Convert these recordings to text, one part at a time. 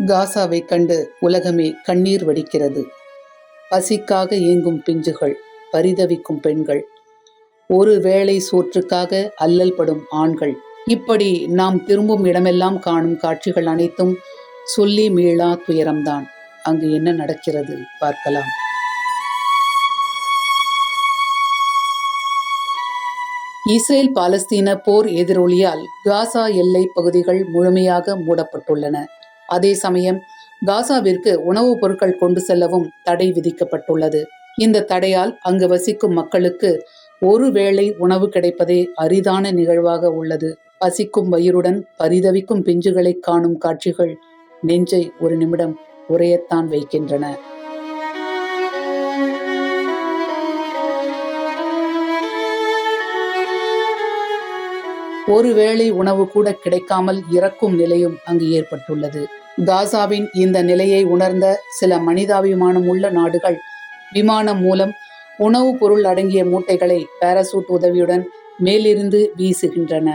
காசாவை கண்டு உலகமே கண்ணீர் வடிக்கிறது. பசிக்காக ஏங்கும் பிஞ்சுகள் பரிதவிக்கும் பெண்கள். ஒரு வேளை சோற்றுக்காக அல்லல் படும் ஆண்கள். இப்படி நாம் திரும்பும் இடமெல்லாம் காணும் காட்சிகள் அனைத்தும் சொல்லி மீளா துயரம்தான். அங்கு என்ன நடக்கிறது பார்க்கலாம். இஸ்ரேல் பாலஸ்தீன போர் எதிரொலியால் காசா எல்லை பகுதிகள் முழுமையாக மூடப்பட்டுள்ளன. அதே சமயம் காசாவிற்கு உணவுப் பொருட்கள் கொண்டு செல்லவும் தடை விதிக்கப்பட்டுள்ளது. இந்த தடையால் அங்கு வசிக்கும் மக்களுக்கு ஒருவேளை உணவு கிடைப்பதே அரிதான நிகழ்வாக உள்ளது. பசிக்கும் வயிறுடன் பரிதவிக்கும் பிஞ்சுகளை காணும் காட்சிகள் நெஞ்சை ஒரு நிமிடம் உரையத்தான் வைக்கின்றன. ஒருவேளை உணவு கூட கிடைக்காமல் இறக்கும் நிலையும் அங்கு ஏற்பட்டுள்ளது. காசாவின் இந்த நிலையை உணர்ந்த சில மனிதாபிமானம் உள்ள நாடுகள் விமானம் மூலம் உணவுப் பொருள் அடங்கிய மூட்டைகளை பாராசூட் உதவியுடன் மேலிருந்து வீசுகின்றன.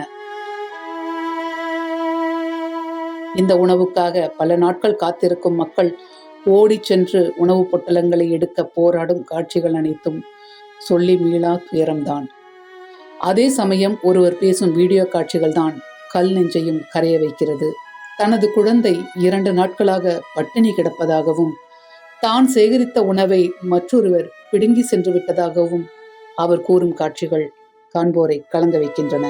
இந்த உணவுக்காக பல நாட்கள் காத்திருக்கும் மக்கள் ஓடிச் சென்று உணவுப் பொட்டலங்களை எடுக்க போராடும் காட்சிகள் அனைத்தும் சொல்லி மீளா துயரம்தான். அதே சமயம் ஒருவர் பேசும் வீடியோ காட்சிகள் தான் கல் நெஞ்சையும் கரைய வைக்கிறது. தனது குழந்தை இரண்டு நாட்களாக பட்டினி கிடப்பதாகவும் தான் சேகரித்த உணவை மற்றொருவர் பிடுங்கி சென்று விட்டதாகவும் அவர் கூறும் காட்சிகள் காண்போரை கலங்க வைக்கின்றன.